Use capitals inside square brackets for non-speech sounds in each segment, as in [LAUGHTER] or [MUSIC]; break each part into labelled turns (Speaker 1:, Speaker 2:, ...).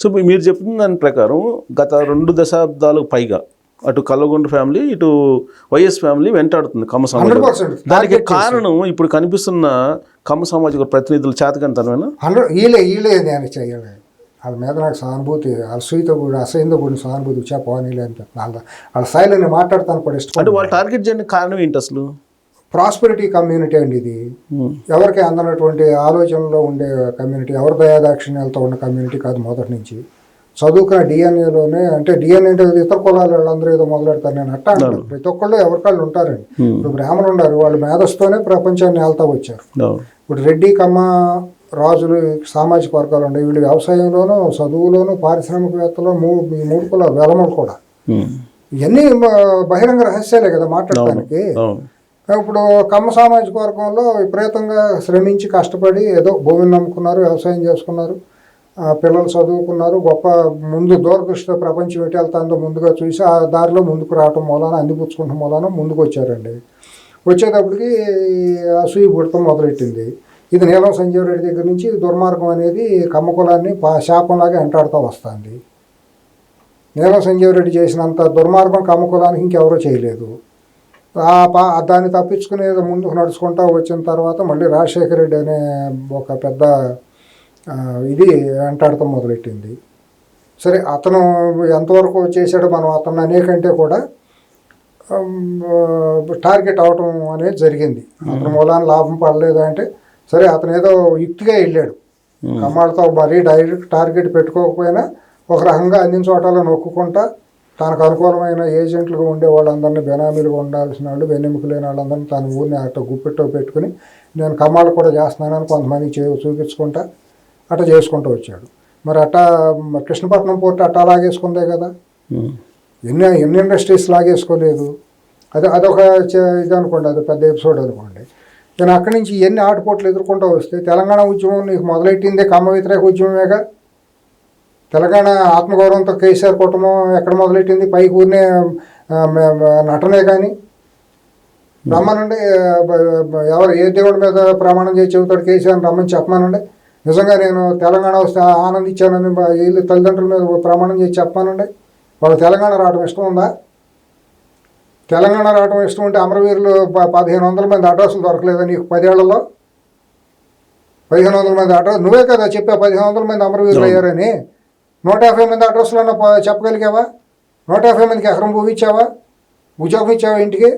Speaker 1: So మీరు చెప్పిన దాని ప్రకారం గత రెండు దశాబ్దాలకు పైగా అటు కల్లగొండ ఫ్యామిలీ ఇటు వైఎస్ ఫ్యామిలీ వెంటాడుతుంది కమ్మ సమాజం.
Speaker 2: 100%
Speaker 1: దానికి కారణం ఇప్పుడు కనిపిస్తున్న కమ్మ సామాజిక ప్రతినిధుల చేతకంతనమేనా?
Speaker 2: హండ్రెడ్ వీళ్ళే వీళ్ళే చేయాలి వాళ్ళ. మీద నాకు సానుభూతి అసూయతో కూడా అసహ్యంతో కూడిన సానుభూతి చెప్పవని అని చెప్తాను వాళ్ళ వాళ్ళ స్థాయిలో నేను మాట్లాడతాను కూడా ఇష్టం
Speaker 1: అంటే వాళ్ళు టార్గెట్ చేయడానికి కారణం ఏంటి అసలు?
Speaker 2: ప్రాస్పెరిటీ కమ్యూనిటీ అండి ఇది.
Speaker 1: ఉమ్,
Speaker 2: ఎవరికి అందనటువంటి ఆలోచనలో ఉండే కమ్యూనిటీ ఎవరి దయాదాక్షిణ్యాలతో ఉన్న కమ్యూనిటీ కాదు మొదటి నుంచి. చదువుకున్న డిఎన్ఏలోనే అంటే డిఎన్ఏ అంటే ఇతర కులాల వాళ్ళందరూ ఏదో మొదలెడతారు నేను అట్టా ప్రతి ఒక్కళ్ళు ఎవరికాళ్ళు ఉంటారండి.
Speaker 1: Hmm.
Speaker 2: ఇప్పుడు బ్రాహ్మణులు ఉన్నారు వాళ్ళు మేధస్తోనే ప్రపంచాన్ని వెళ్తా వచ్చారు. ఇప్పుడు రెడ్డి కమ్మ రాజులు సామాజిక వర్గాలు ఉన్నాయి. వీళ్ళు వ్యవసాయంలోనూ చదువులోను పారిశ్రామికవేత్తలు మూ ఈ మూడు కులాలు వెలమలు కూడా.
Speaker 1: ఉమ్,
Speaker 2: ఇవన్నీ బహిరంగ రహస్యాలే కదా మాట్లాడటానికి.
Speaker 1: అవును.
Speaker 2: ఇప్పుడు కమ్మ సామాజిక వర్గంలో విపరీతంగా శ్రమించి కష్టపడి ఏదో భూమిని నమ్ముకున్నారు వ్యవసాయం చేసుకున్నారు పిల్లలు చదువుకున్నారు గొప్ప ముందు దూరదృష్టితో ప్రపంచం ఎటు వెళ్తాందో ముందుగా చూసి ఆ దారిలో ముందుకు రావటం మూలాన అందిపుచ్చుకుంటాం మూలాన ముందుకు వచ్చారండి వచ్చేటప్పటికి అసూయి పుడతాం మొదలెట్టింది. ఇది నీలం సంజీవ్ రెడ్డి దగ్గర నుంచి దుర్మార్గం అనేది కమ్మ కులాన్ని పా శాపంలాగా వెంటాడుతూ వస్తుంది. నీలం సంజీవ్ రెడ్డి చేసినంత దుర్మార్గం కమ్మ కులానికి ఇంకెవరూ చేయలేదు. దాన్ని తప్పించుకుని ఏదో ముందుకు నడుచుకుంటా వచ్చిన తర్వాత మళ్ళీ రాజశేఖర రెడ్డి అనే ఒక పెద్ద ఇది వెంటాడటం మొదలెట్టింది. సరే అతను ఎంతవరకు చేశాడో మనం అతను అనేకంటే కూడా టార్గెట్ అవటం అనేది జరిగింది. అతని మూలాన లాభం పడలేదు అంటే సరే అతను ఏదో యుక్తిగా వెళ్ళాడు. కమ్మాళ్ళతో మరీ డైరెక్ట్ టార్గెట్ పెట్టుకోకపోయినా ఒక రకంగా అన్ని చోటాలను నొక్కుకుంటా తనకు అనుకూలమైన ఏజెంట్లుగా ఉండే వాళ్ళందరినీ బెనామీలుగా ఉండాల్సిన వాళ్ళు వెన్నెముక లేని వాళ్ళందరినీ తన ఊరిని అట్ట గుప్పెట్టో పెట్టుకుని నేను కమ్మాళ్ళు కూడా చేస్తున్నానని కొంతమందికి చే చూపించుకుంటా అట్ట చేసుకుంటూ వచ్చాడు. మరి అట్టా కృష్ణపట్నం పోర్ట్ అట్టా లాగేసుకుందే కదా. ఎన్ని ఎన్ని ఇండస్ట్రీస్ లాగేసుకోలేదు. అది అదొక ఇది అనుకోండి అది పెద్ద ఎపిసోడ్ అనుకోండి. నేను అక్కడి నుంచి ఎన్ని ఆటుపోట్లు ఎదుర్కొంటూ వస్తే తెలంగాణ ఉద్యమం నీకు మొదలెట్టిందే కమ్మ వ్యతిరేక ఉద్యమమేగా? తెలంగాణ ఆత్మగౌరవంతో కేసీఆర్ కుటుంబం ఎక్కడ మొదలెట్టింది? పైకి ఊరినే నటనే కానీ. రమ్మనండి ఎవరు ఏ దేవుడి మీద ప్రమాణం చేసి చెబుతాడు కేసీఆర్ రమ్మని చెప్పమానండి. నిజంగా నేను తెలంగాణ వస్తే ఆనందించానని వీళ్ళు తల్లిదండ్రుల మీద ప్రమాణం చేసి చెప్పమానండి. వాళ్ళు తెలంగాణ రావడం ఇష్టం ఉందా? తెలంగాణ రావడం ఇష్టం ఉంటే అమరవీరులు ప- పదిహేను వందల మంది అడ్రస్లు దొరకలేదా నీకు పదేళ్ళలో? పదిహేను వందల మంది అడ్రస్ నువ్వే కదా చెప్పా పదిహేను వందల మంది అమరవీరులు అయ్యారని. నూట యాభై మంది అడ్రస్లో చెప్పగలిగావా? నూట యాభై మందికి ఎకరం భూమి ఇచ్చావా? ఉద్యోగం ఇచ్చావా ఇంటికి?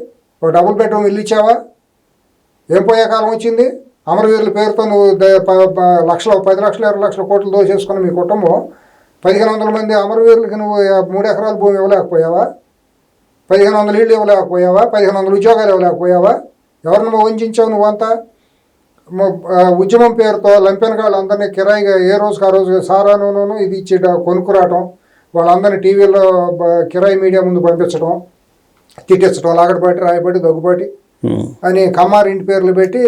Speaker 2: ఒక డబుల్ బెడ్రూమ్ ఇల్లు ఇచ్చావా? ఏం పోయే కాలం వచ్చింది? అమరవీరుల పేరుతో నువ్వు లక్షలు పది లక్షలు ఇరవై లక్షల కోట్లు దోచేసుకున్న మీ కుటుంబం పదిహేను వందల మంది అమరవీరులకి నువ్వు మూడు ఎకరాల భూమి ఇవ్వలేకపోయావా? పదిహేను వందల ఇళ్ళు ఇవ్వలేకపోయావా? పదిహేను వందల ఉద్యోగాలు ఇవ్వలేకపోయావా? ఎవరిని నువ్వు వంచావు నువ్వంతా? ఉద్యమం పేరుతో లంపెన్ వాళ్ళందరినీ కిరాయిగా ఏ రోజుకి ఆ రోజు సారాను ఇది ఇచ్చి కొనుక్కురావటం వాళ్ళందరినీ టీవీలో కిరాయి మీడియా ముందు పంపించడం తిట్టించడం లాగడపాటి రాయబడి దగ్గుబాటి
Speaker 1: ఉమ్.
Speaker 2: అని కమ్మారి ఇంటి పేర్లు పెట్టి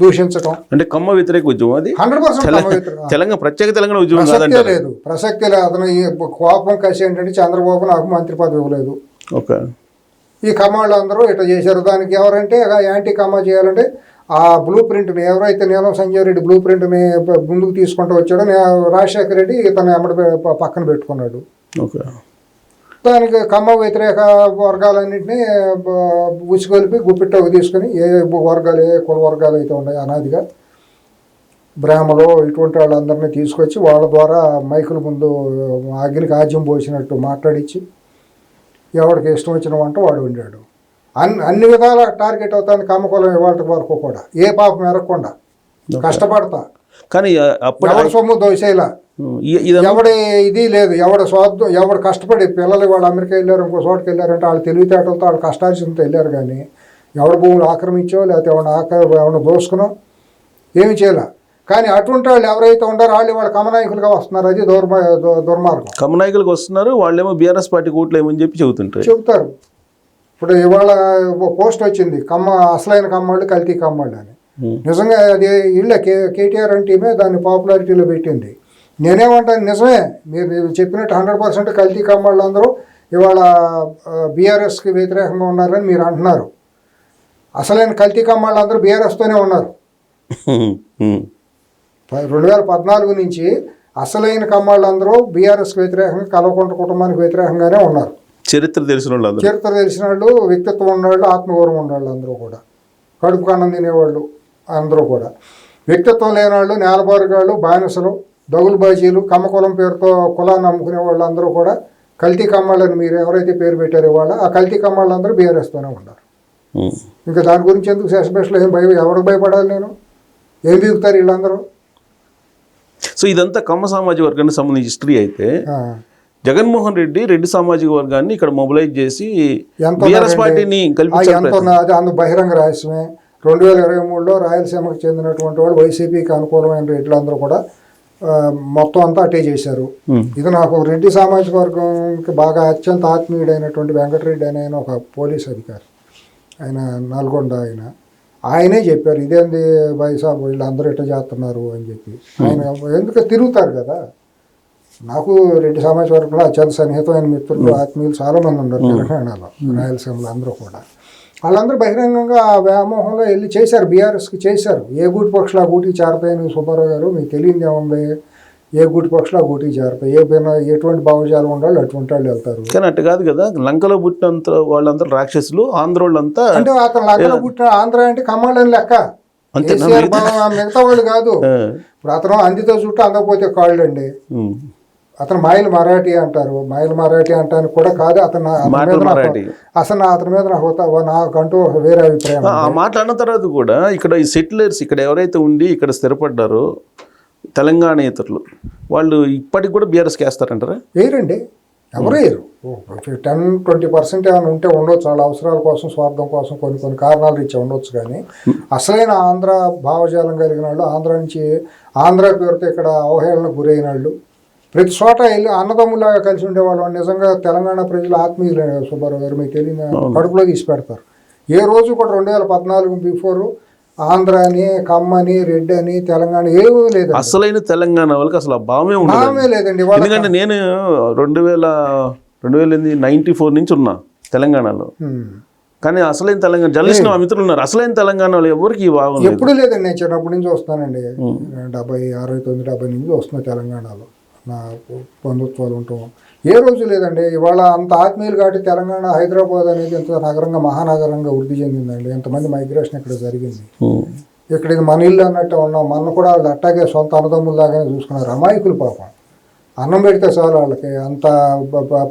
Speaker 2: దూషించడం
Speaker 1: అంటే కమ్మ వ్యతిరేక ఉద్యమం అది?
Speaker 2: హండ్రెడ్ పర్సెంట్
Speaker 1: తెలంగాణ ప్రత్యేక తెలంగాణ ఉద్యమం
Speaker 2: ప్రసక్తే లేదు. ప్రసక్తే లేదు. అతను ఈ కోపం కసి ఏంటంటే చంద్రబాబు నాకు మంత్రి పదవి ఇవ్వలేదు.
Speaker 1: ఓకే.
Speaker 2: ఈ కమాళ్ళు అందరూ ఇట్లా చేశారు. దానికి ఎవరంటే యాంటీ కమా చేయాలంటే ఆ బ్లూ ప్రింట్ని ఎవరైతే నీలం సంజయ్ రెడ్డి బ్లూ ప్రింట్ని ముందుకు తీసుకుంటూ వచ్చాడో రాజశేఖర రెడ్డి ఇతను ఎమ్మడి పక్కన పెట్టుకున్నాడు.
Speaker 1: ఓకే.
Speaker 2: దానికి కమ్మ వ్యతిరేక వర్గాలన్నింటినీ ఉసిగొలిపి గుప్పిట్టకు తీసుకుని ఏ వర్గాలు ఏ కుల వర్గాలు అయితే ఉన్నాయి అనాదిగా బ్రాహ్మలు ఇటువంటి వాళ్ళందరినీ తీసుకొచ్చి వాళ్ళ ద్వారా మైకుల ముందు అగ్నికి ఆజ్యం పోసినట్టు మాట్లాడించి ఎవరికి ఇష్టం వచ్చిన వంట వాడు వండాడు. అన్ని అన్ని విధాల టార్గెట్ అవుతుంది కమ్మకులం ఇవాళ వరకు కూడా. ఏ పాపం ఎరగకుండా. కష్టపడతా.
Speaker 1: కానీ అప్పుడు
Speaker 2: ఎవరి సొమ్ము దోసేలా. ఎవడి ఇది లేదు. ఎవడ స్వార్థం ఎవడు కష్టపడి పిల్లలు వాళ్ళు అమెరికా వెళ్ళారు ఇంకో చోటుకి వెళ్ళారంటే వాళ్ళు తెలివితేటలతో వాళ్ళు కష్టార్జనతో వెళ్ళారు కానీ ఎవడ భూములు ఆక్రమించో లేకపోతే ఎవరిని ఆక్ర ఎవరిని దోసుకునో ఏమి చేయలే. కానీ అటువంటి వాళ్ళు ఎవరైతే ఉండారో వాళ్ళు వాళ్ళ కమనాయకులుగా వస్తున్నారు. అది దుర్మ దుర్మార్గం.
Speaker 1: కమ్మ నాయకులకు వస్తున్నారు వాళ్ళేమో బీఆర్ఎస్ పార్టీ కూట్లు ఏమని చెప్పి చెబుతుంటారు.
Speaker 2: చెబుతారు. ఇప్పుడు ఇవాళ పోస్ట్ వచ్చింది కమ్మ అసలైన కమ్మాళ్ళు కల్తీ కమ్మాళ్ళు అని. నిజంగా అది ఇళ్ళ కే కేటీఆర్ అంటే టీమే దాన్ని పాపులారిటీలో పెట్టింది. నేనేమంటాను నిజమే మీరు చెప్పినట్టు హండ్రెడ్ పర్సెంట్ కల్తీ కమ్మాళ్ళు అందరూ ఇవాళ బీఆర్ఎస్కి వ్యతిరేకంగా ఉన్నారని మీరు అంటున్నారు. అసలైన కల్తీ కమ్మాళ్ళు అందరూ బీఆర్ఎస్తోనే ఉన్నారు. రెండు వేల పద్నాలుగు నుంచి అసలైన కమ్మాళ్ళందరూ బీఆర్ఎస్కి వ్యతిరేకంగా కల్వకుంట్ల కుటుంబానికి వ్యతిరేకంగానే ఉన్నారు.
Speaker 1: చరిత్ర తెలిసిన వాళ్ళు
Speaker 2: చరిత్ర తెలిసిన వాళ్ళు వ్యక్తిత్వం ఉన్నవాళ్ళు ఆత్మగౌరవం ఉన్నవాళ్ళు అందరూ కూడా. కడుపు కన్నం తినేవాళ్ళు అందరూ కూడా. వ్యక్తిత్వం లేని వాళ్ళు నేలబారుగాళ్ళు బానిసలు దగులు బాజీలు కమ్మకులం పేరుతో కులాన్ని అమ్ముకునే వాళ్ళు అందరూ కూడా కల్తీ కమ్మాళ్ళని మీరు ఎవరైతే పేరు పెట్టారో వాళ్ళ ఆ కల్తీ కమ్మాళ్ళందరూ బీఆర్ఎస్తోనే ఉన్నారు. ఇంకా దాని గురించి ఎందుకు సెషబెస్ట్లో ఏం భయం ఎవరికి భయపడాలి నేను? ఏం బీగుతారు వీళ్ళందరూ?
Speaker 1: సో ఇదంతా కమ్మ సామాజిక వర్గానికి సంబంధించి హిస్టరీ అయితే జగన్మోహన్ రెడ్డి రెడ్డి సామాజిక వర్గాన్ని ఇక్కడ మొబిలైజ్ చేసి బీఆర్ఎస్? పార్టీని
Speaker 2: అందు బహిరంగ రహస్యమే రెండు వేల ఇరవై మూడులో రాయలసీమకు చెందినటువంటి వాళ్ళు వైసీపీకి అనుకూలమైన రెడ్లందరూ కూడా మొత్తం అంతా అటే చేశారు. ఇది నాకు రెడ్డి సామాజిక వర్గంకి బాగా అత్యంత ఆత్మీయుడైనటువంటి వెంకటరెడ్డి అనే ఆయన ఒక పోలీస్ అధికారి. ఆయన నల్గొండ ఆయన. ఆయనే చెప్పారు ఇదేంది వైసాబ్ వీళ్ళందరూ ఇట్లా చేస్తున్నారు? అని చెప్పి. ఆయన ఎందుకు తిరుగుతారు కదా? నాకు రెడ్డి సామాజిక వర్గంలో అత్యంత సన్నిహితమైన మిత్రులు ఆత్మీయులు చాలా మంది ఉన్నారు తెలంగాణలో రాయలసీమలో అందరూ కూడా. వాళ్ళందరూ బహిరంగంగా ఆ వ్యామోహంలో వెళ్ళి చేశారు బీఆర్ఎస్కి చేశారు. ఏ గూటి పక్షులు ఆ గూటికి చేరతాయని సుబ్బారావు గారు మీకు తెలియదు ఏముంది? ఏ గూటి పక్షులు ఆ గూటికి చేరతాయి? ఏ పైన ఎటువంటి భావజాలం ఉండాలి? అటువంటి వాళ్ళు వెళ్తారు.
Speaker 1: కానీ అట్టు కాదు కదా లంకలో పుట్టినంత వాళ్ళంతా రాక్షసులు ఆంధ్ర వాళ్ళంతా
Speaker 2: అంటే అతను లంకలో పుట్టిన ఆంధ్ర అంటే కమ్మాళ్ళని లెక్క. మిగతా వాళ్ళు కాదు. [LAUGHS] ఇప్పుడు అతను అందితో చుట్టూ అందకపోతే కాళ్ళు అండి. అతను మాయలు మరాఠీ అంటారు. మాయలు మరాఠీ అంటానికి కూడా కాదు అతను. అసలు నా అతని మీద నాకంటూ వేరే అభిప్రాయం
Speaker 1: ఆ ఆ మాట అన్న తర్వాత కూడా ఇక్కడ ఈ సెటిలర్స్ ఇక్కడ ఎవరైతే ఉండి ఇక్కడ స్థిరపడ్డారో తెలంగాణేతరులు వాళ్ళు ఇప్పటికి కూడా బీఆర్ఎస్కి వేస్తారంటారా?
Speaker 2: వేయరండి ఎవరు వేయరు. టెన్ ట్వంటీ పర్సెంట్ ఏమైనా ఉంటే ఉండొచ్చు. వాళ్ళ అవసరాల కోసం స్వార్థం కోసం కొన్ని కొన్ని కారణాలు రీచ్ ఉండొచ్చు కానీ అసలైన ఆంధ్ర భావజాలం కలిగిన వాళ్ళు ఆంధ్ర నుంచి ఆంధ్ర పేరుతో ఇక్కడ అవహేళనకు గురైన వాళ్ళు ప్రతి చోట వెళ్ళి అన్నదమ్ములాగా కలిసి ఉండేవాళ్ళు. నిజంగా తెలంగాణ ప్రజలు ఆత్మీయులు సుబ్బారావు గారు. మీకు తెలియదు కడుపులో తీసి పెడతారు. ఏ రోజు కూడా రెండు వేల పద్నాలుగు బిఫోర్ ఆంధ్ర అని కమ్మని రెడ్డి అని తెలంగాణ ఏమీ లేదు
Speaker 1: అసలైన తెలంగాణ వాళ్ళకి అసలు భావమే
Speaker 2: నామే లేదండి.
Speaker 1: ఎందుకంటే నేను రెండు వేల రెండు వేల నైన్టీ ఫోర్ నుంచి ఉన్నా తెలంగాణలో. కానీ అసలైన తెలంగాణ జర్నలిస్ట్ నా మిత్రులు ఉన్నారు. అసలైన తెలంగాణ వాళ్ళు ఎవరికి
Speaker 2: ఎప్పుడు లేదండి. నేను చిన్నప్పటి నుంచి వస్తానండి. డెబ్బై అరవై తొమ్మిది డెబ్బై నుంచి వస్తున్నా తెలంగాణలో. బంధుత్వాలు ఉంటాం ఏ రోజు లేదండి ఇవాళ అంత ఆత్మీయులు కాబట్టి తెలంగాణ హైదరాబాద్ అనేది ఎంత నగరంగా మహానగరంగా వృద్ధి చెందిందండి. ఎంతమంది మైగ్రేషన్ ఇక్కడ జరిగింది. ఇక్కడ ఇది మన ఇల్లు అన్నట్టు ఉన్నాం. మన కూడా వాళ్ళు అట్టాగే సొంత అన్నదమ్ముల్లాగానే చూసుకున్నారు. అమాయకులు పాపం. అన్నం పెడితే చాలు వాళ్ళకి. అంత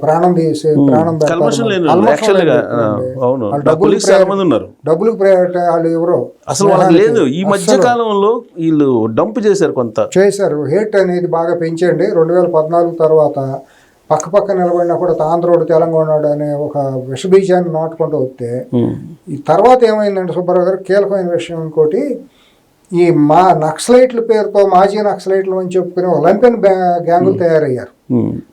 Speaker 2: ప్రాణం తీసి ప్రాణం డబ్బులకు ప్రయారిటీ వాళ్ళు ఎవరో?
Speaker 1: అసలు లేదు. ఈ మధ్య కాలంలో వీళ్ళు డంప్ చేశారు కొంత.
Speaker 2: చేశారు. హేట్ అనేది బాగా పెంచండి. రెండు వేల పద్నాలుగు తర్వాత పక్క పక్క నిలబడినా కూడా ఆంధ్రోడు తెలంగాణోడు అనే ఒక విషబీజాన్ని నాటుకుంటూ వస్తే. ఈ తర్వాత ఏమైందంటే సుబ్బారావు గారు కీలకమైన విషయం ఇంకోటి ఈ మా నక్సలైట్ల పేరుతో మాజీ నక్సలైట్లు అని చెప్పుకునే ఒక లంపెన్ బ్యా- గ్యాంగులు తయారయ్యారు.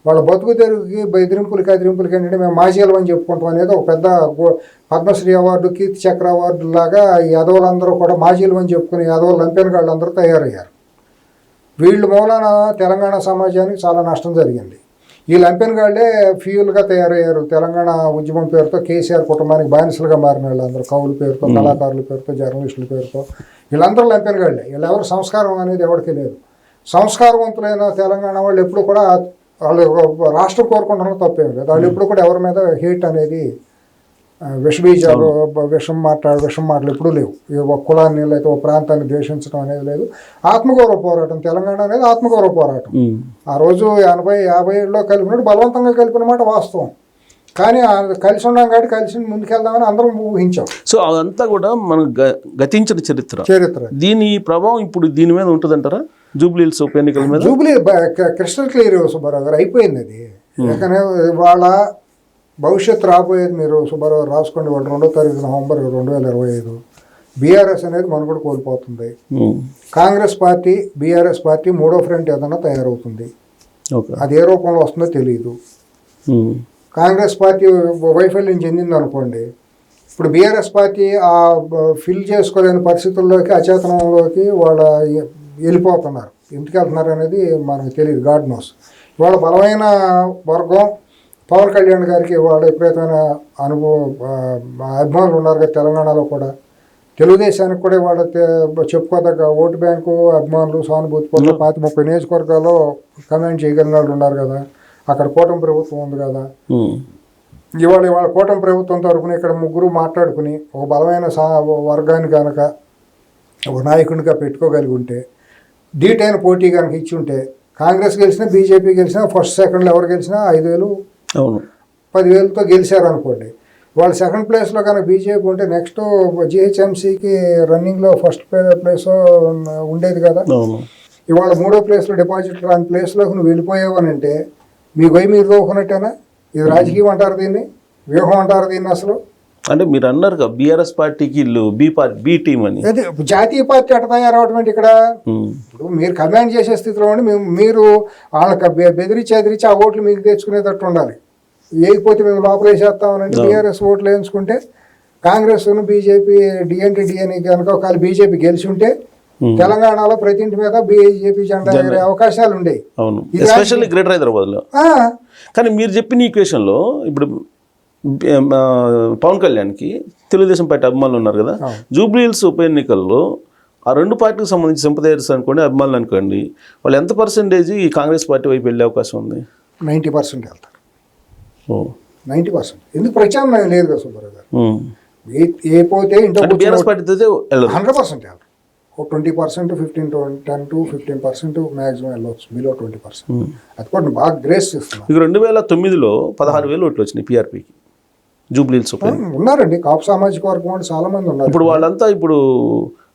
Speaker 2: వాళ్ళ బతుకు తెరుగుకి బెదిరింపులకి అదిరింపులకి ఏంటంటే మేము మాజీలు అని చెప్పుకుంటాం అనేది ఒక పెద్ద పద్మశ్రీ అవార్డు కీర్తి చక్ర అవార్డు లాగా ఈ యాదవులందరూ కూడా మాజీలు అని చెప్పుకునే యాదవులు లంపెన్ గాళ్ళందరూ తయారయ్యారు. వీళ్ళు మూలాన తెలంగాణ సమాజానికి చాలా నష్టం జరిగింది. ఈ లంపెన్ గాళ్ళే ఫ్యూల్గా తయారయ్యారు. తెలంగాణ ఉద్యమం పేరుతో కేసీఆర్ కుటుంబానికి బానిసలుగా మారిన వాళ్ళందరూ. కవుల పేరుతో కళాకారుల పేరుతో జర్నలిస్టుల పేరుతో. వీళ్ళందరూ లంపెన్ గాళ్ళే. వీళ్ళెవరు సంస్కారం అనేది ఎవరికి లేదు సంస్కారవంతులైన తెలంగాణ వాళ్ళు ఎప్పుడు కూడా వాళ్ళు రాష్ట్రం కోరుకుంటున్న తప్పేం లేదు. వాళ్ళు ఎప్పుడు కూడా ఎవరి మీద హేట్ అనేది విషబీజాలు విషం మాట్లాడు విషం మాటలు ఎప్పుడూ లేవు. ఒక కులాన్ని లేకపోతే ఒక ప్రాంతాన్ని ద్వేషించడం అనేది లేదు. ఆత్మగౌరవ పోరాటం తెలంగాణ అనేది ఆత్మగౌరవ పోరాటం. ఆ రోజు ఎనభై యాభై ఏడులో కలిపినట్టు బలవంతంగా కలిపిన మాట వాస్తవం. కానీ కలిసి ఉన్నాం కాబట్టి కలిసి ముందుకెళ్దామని అందరం ఊహించాం.
Speaker 1: సో అదంతా కూడా మనం గతించిన చరిత్ర.
Speaker 2: చరిత్ర.
Speaker 1: దీని ప్రభావం ఇప్పుడు దీని మీద ఉంటుందంటారా? జూబ్లీహిల్స్ ఉప ఎన్నికల మీద?
Speaker 2: జూబ్లీ క్రిస్టల్ క్లియర్ సుబ్బారావు గారు అయిపోయింది అది. వాళ్ళ భవిష్యత్తు రాబోయేది మీరు సుబ్బారావు రాసుకోండి వాళ్ళు రెండో తారీఖున నవంబర్ రెండు వేల ఇరవై ఐదు. బీఆర్ఎస్ అనేది మనుగడ కోల్పోతుంది. కాంగ్రెస్ పార్టీ బీఆర్ఎస్ పార్టీ మూడో ఫ్రంట్ ఏదైనా తయారవుతుంది.
Speaker 1: ఓకే.
Speaker 2: అది ఏ రూపంలో వస్తుందో తెలియదు. కాంగ్రెస్ పార్టీ వైఫల్యం చెందింది అనుకోండి ఇప్పుడు బీఆర్ఎస్ పార్టీ ఆ ఫిల్ చేసుకోలేని పరిస్థితుల్లోకి అచేతనంలోకి వాళ్ళ వెళ్ళిపోతున్నారు. ఎందుకు వెళ్తున్నారు అనేది మనకు తెలియదు గాడ్ నోస్. ఇవాళ బలమైన వర్గం పవన్ కళ్యాణ్ గారికి వాళ్ళ విపరీతమైన అనుభవం అభిమానులు ఉన్నారు కదా తెలంగాణలో కూడా. తెలుగుదేశానికి కూడా వాళ్ళ చెప్పుకోదగ్గ ఓటు బ్యాంకు అభిమానులు సానుభూతి పనులు పాతి ముప్పై నియోజకవర్గాల్లో కమెంట్ చేయగలిగిన వాళ్ళు ఉన్నారు కదా. అక్కడ కూటమి ప్రభుత్వం ఉంది కదా. ఇవాళ ఇవాళ కూటమి ప్రభుత్వం తరపున ఇక్కడ ముగ్గురు మాట్లాడుకుని ఒక బలమైన సా వర్గాన్ని కనుక ఒక నాయకునిగా పెట్టుకోగలిగి ఉంటే ధీటైన పోటీ కనుక ఇచ్చి ఉంటే కాంగ్రెస్ గెలిచినా బీజేపీ గెలిచినా ఫస్ట్ సెకండ్లో ఎవరు గెలిచినా ఐదు వేలు
Speaker 1: అవును.
Speaker 2: పదివేలతో గెలిచారు అనుకోండి వాళ్ళు సెకండ్ ప్లేస్లో కనుక బీజేపీ ఉంటే నెక్స్ట్ జిహెచ్ఎంసీకి రన్నింగ్లో ఫస్ట్ ప్లేస్ ఉండేది కదా. ఇవాళ మూడో ప్లేస్లో డిపాజిట్ రాని ప్లేస్లోకి నువ్వు వెళ్ళిపోయావు అని అంటే మీ గొయ్యి మీరు తోకున్నట్టేనా ఇది రాజకీయం అంటారు దీన్ని? వ్యూహం అంటారు దీన్ని అసలు?
Speaker 1: అంటే మీరు అన్నారు కదా బీఆర్ఎస్ పార్టీకి ఇల్లు బి పార్టీ బి టీం అని.
Speaker 2: అదే జాతీయ పార్టీ ఎట్ట తయారవటం ఇక్కడ. ఇప్పుడు మీరు కమాండ్ చేసే స్థితిలో ఉండి మేము మీరు వాళ్ళకి బెదిరించి ఎదిరించి ఆ ఓట్లు మీకు తెచ్చుకునేటట్టు ఉండాలి. వేయకపోతే మేము లోపల వేసేస్తామనండి బీఆర్ఎస్ ఓట్లు వేయించుకుంటే కాంగ్రెస్ బీజేపీ డిఎన్టీ డిఎన్ఈ కనుక ఒకవేళ బీజేపీ గెలిచి ఉంటే తెలంగాణలో ప్రతి ఇంటి మీద బీజేపీ జెండా ఎగిరే అవకాశాలు ఉండేవి
Speaker 1: అవును. ఎస్పెషల్లీ గ్రేటర్ హైదరాబాద్లో కానీ మీరు చెప్పిన ఈక్వేషన్లో ఇప్పుడు పవన్ కళ్యాణ్కి తెలుగుదేశం పార్టీ అభిమానులు ఉన్నారు కదా. జూబ్లీ హిల్స్ ఉప ఎన్నికల్లో ఆ రెండు పార్టీకి సంబంధించి సింపదైర్స్ అనుకోండి అభిమానులు అనుకోండి వాళ్ళు ఎంత పర్సెంటేజ్ ఈ కాంగ్రెస్ పార్టీ వైపు వెళ్ళే అవకాశం ఉంది?
Speaker 2: నైంటీ పర్సెంట్ వెళ్తారు నైంటీ పర్సెంట్. ఎందుకు ప్రత్యామ్నాయం లేదు కదా సుబ్బారావు గారు. ఏ పోతే ఇంట్లో
Speaker 1: బీఆర్ఎస్ పార్టీతో వెళ్ళరు.
Speaker 2: హండ్రెడ్ పర్సెంట్ వెళ్తారు ఒక twenty percent fifteen ten to fifteen percent maximum వెళ్ళవచ్చు బిలో ట్వంటీ పర్సెంట్ అది కూడా బాగా గ్రేస్ ఇస్తున్నారు
Speaker 1: మీకు రెండు వేల తొమ్మిదిలో పదహారు వేలు ఓట్లు వచ్చినాయి పీఆర్పీకి జూబ్లీ హిల్స్ ఉప ఎన్నిక.
Speaker 2: ఉన్నారండి. కాపు సామాజిక వర్గం వాళ్ళు చాలా మంది ఉన్నారు.
Speaker 1: ఇప్పుడు వాళ్ళంతా ఇప్పుడు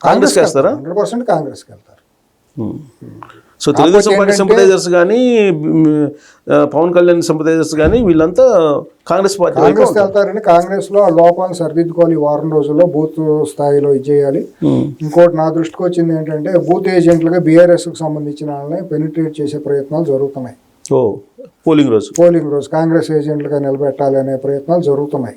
Speaker 1: కాంగ్రెస్ వేస్తారా?
Speaker 2: హండ్రెడ్ పర్సెంట్ కాంగ్రెస్కి వెళ్తారు.
Speaker 1: సో తెలుగుదేశం పార్టీ సింపదైజర్స్ కానీ పవన్ కళ్యాణ్ సింపదైజర్స్ కానీ వీళ్ళంతా కాంగ్రెస్ పార్టీ వైపు
Speaker 2: కాంగ్రెస్కి వెళ్తారని కాంగ్రెస్లో ఆ లోపాలను సరిదిద్దుకోవాలి వారం రోజుల్లో బూత్ స్థాయిలో ఇది చేయాలి. ఇంకోటి నా దృష్టికి వచ్చింది ఏంటంటే బూత్ ఏజెంట్లుగా బీఆర్ఎస్కి సంబంధించిన వాళ్ళని పెనిట్రేట్ చేసే ప్రయత్నాలు జరుగుతున్నాయి.
Speaker 1: ఓ పోలింగ్ రోజు.
Speaker 2: పోలింగ్ రోజు. కాంగ్రెస్ ఏజెంట్లుగా నిలబెట్టాలి అనే ప్రయత్నాలు జరుగుతున్నాయి.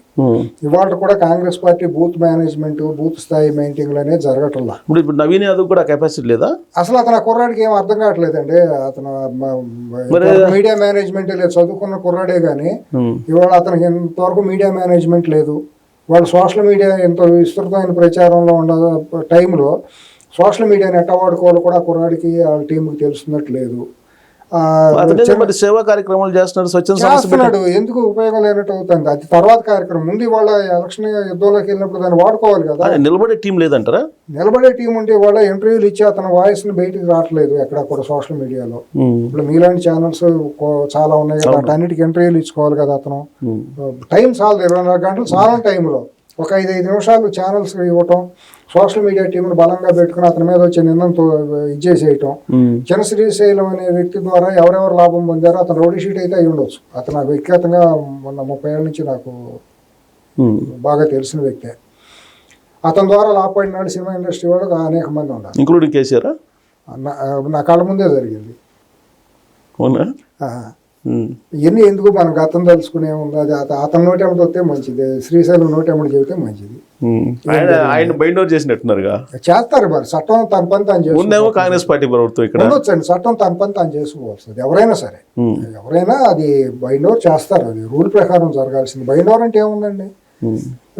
Speaker 2: ఇవాళ కూడా Congress party booth management booth స్థాయి మెయింటింగ్లు అనేది జరగటంలా.
Speaker 1: ఇప్పుడు ఇప్పుడు నవీన్ యాదవ్ కూడా కెపాసిటీ లేదా?
Speaker 2: అసలు అతను ఆ కుర్రాడికి ఏం అర్థం కావట్లేదండి. అతను మ-
Speaker 1: మరి-
Speaker 2: ఇంతవరకు మీడియా మేనేజ్మెంట్ లేదు. చదువుకున్న కుర్రాడే కానీ. ఇవాళ అతనికి ఇంతవరకు మీడియా మేనేజ్మెంట్ లేదు. వాళ్ళు సోషల్ మీడియా ఎంతో విస్తృతమైన ప్రచారంలో ఉన్న టైంలో సోషల్ మీడియాని ఎట్ట వాడుకోవాలో కూడా కుర్రాడికి వాళ్ళ టీంకి తెలుస్తున్నట్టు లేదు. ఆ,
Speaker 1: అతనే మరి సేవా కార్యక్రమాలు చేస్తున్నారు స్వచ్ఛంద సంస్థ
Speaker 2: చేస్తున్నాడు. ఎందుకు ఉపయోగం లేనట్టు అవుతుంది? అది తర్వాత కార్యక్రమం. ముందు వాళ్ళ ఎలక్షన్ యుద్ధంలోకి వెళ్ళినప్పుడు దాన్ని వాడుకోవాలి కదా.
Speaker 1: నిలబడే టీం లేదంటారా?
Speaker 2: నిలబడే టీం ఉంటే వాళ్ళ ఇంటర్వ్యూలు ఇచ్చి అతని వాయిస్ని బయటికి రావట్లేదు ఎక్కడ కూడా సోషల్ మీడియాలో. ఇప్పుడు మీలాంటి ఛానల్స్ చాలా ఉన్నాయి కదా అన్నిటికీ ఇంటర్వ్యూలు ఇచ్చుకోవాలి కదా అతను. టైం చాలదు ఇరవై నాలుగు గంటలు చాలా టైంలో. ఒక ఐదు ఐదు నిమిషాలు ఛానల్స్ ఇవ్వటం సోషల్ మీడియా టీంను బలంగా పెట్టుకుని అతని మీద వచ్చే నిందంతో ఇచ్చేసేయటం. చిన్న శ్రీశైలం అనే వ్యక్తి ద్వారా ఎవరెవరు లాభం పొందారో అతను రౌడీ షీట్ అయితే అయి ఉండొచ్చు. అతను వ్యక్తిగతంగా మొన్న ముప్పై ఏళ్ళ నుంచి నాకు. బాగా తెలిసిన వ్యక్తే. అతని ద్వారా లాభపడిన సినిమా ఇండస్ట్రీ వాళ్ళు అనేక మంది ఉన్నారు.
Speaker 1: ఇంక్లూడింగ్ కేసీఆర్?
Speaker 2: నా కళ్ళ ముందే జరిగింది.
Speaker 1: అవునా.
Speaker 2: ఇవన్నీ ఎందుకు మనం గతం తెలుసుకునే ఉంది అది అత- అతని నోటెమ్మడి వస్తే మంచిది. శ్రీశైలం నోటెమ్మడి చెబితే మంచిది.
Speaker 1: ఆయన ఆయన బైండ్ అవుట్ చేసినట్టున్నారుగా?
Speaker 2: చేస్తారు మరి. చట్టం తన పని తాను
Speaker 1: కాంగ్రెస్ పార్టీ ప్రభుత్వం ఇక్కడ
Speaker 2: ఉండొచ్చండి. చట్టం తన పని తాను చేసుకోవచ్చు ఎవరైనా సరే. ఎవరైనా అది బైండ్ ఓవర్ చేస్తారు. అది రూల్ ప్రకారం జరగాల్సింది. బైండ్ ఓవర్ అంటే ఏముందండి.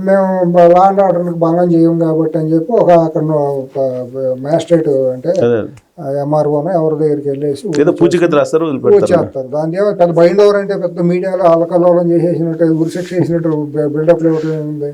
Speaker 2: మేము లా అండ్ ఆర్డర్కి భంగం చేయం కాబట్టి అని చెప్పి ఒక అక్కడ మ్యాజిస్ట్రేట్ అంటే ఎంఆర్ఓనో ఎవరి దగ్గరికి వెళ్ళేసి
Speaker 1: పూచికత్తు రాస్తారు
Speaker 2: దాని ఏమో పెద్ద బైండ్ ఓవర్ అంటే పెద్ద మీడియాలో అలకల్లోలం చేసేసినట్టు ఉరిశిక్ష చేసినట్టు బిల్డప్ ఇవ్వటం ఉంది